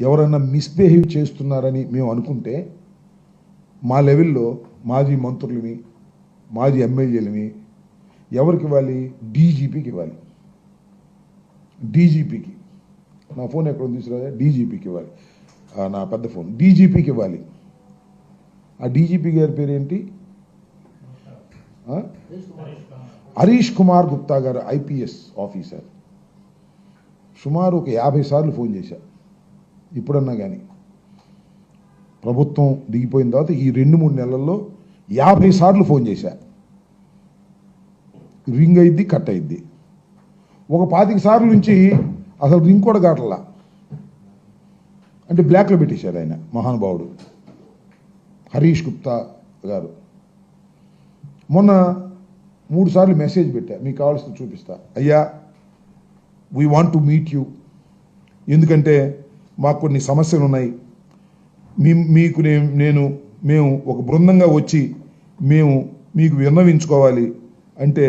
ఎవరైనా మిస్బిహేవ్ చేస్తున్నారని మేము అనుకుంటే మా లెవెల్లో మాజీ మంత్రులని మాజీ ఎమ్మెల్యేలని ఎవరికి ఇవ్వాలి? డీజీపీకి ఇవ్వాలి. డీజీపీకి. నా ఫోన్ ఎక్కడ తీసుకురా డీజీపీకి ఇవ్వాలి. నా పెద్ద ఫోన్. డీజీపీకి ఇవ్వాలి. ఆ డీజీపీ గారి పేరు ఏంటి హరీష్ కుమార్ గుప్తా గారు ఐపీఎస్ ఆఫీసర్. సుమారు ఒక యాభై సార్లు ఫోన్ చేశారు ఇప్పుడన్నా కానీ ప్రభుత్వం దిగిపోయిన తర్వాత ఈ రెండు మూడు నెలల్లో యాభై సార్లు ఫోన్ చేశా. రింగ్ అయిద్ది కట్ అయిద్ది. ఒక పాతిక సార్లు నుంచి అసలు రింగ్ కూడా కాటలా అంటే బ్లాక్లో పెట్టేశారు ఆయన మహానుభావుడు. హరీష్ గుప్తా గారు. మొన్న మూడు సార్లు మెసేజ్ పెట్టా మీకు కావాల్సింది చూపిస్తా. అయ్యా we want to meet you ఎందుకంటే మాకు కొన్ని సమస్యలు ఉన్నాయి. మీ మీకు నేను మేము ఒక బృందంగా వచ్చి మేము మీకు విన్నవించుకోవాలి అంటే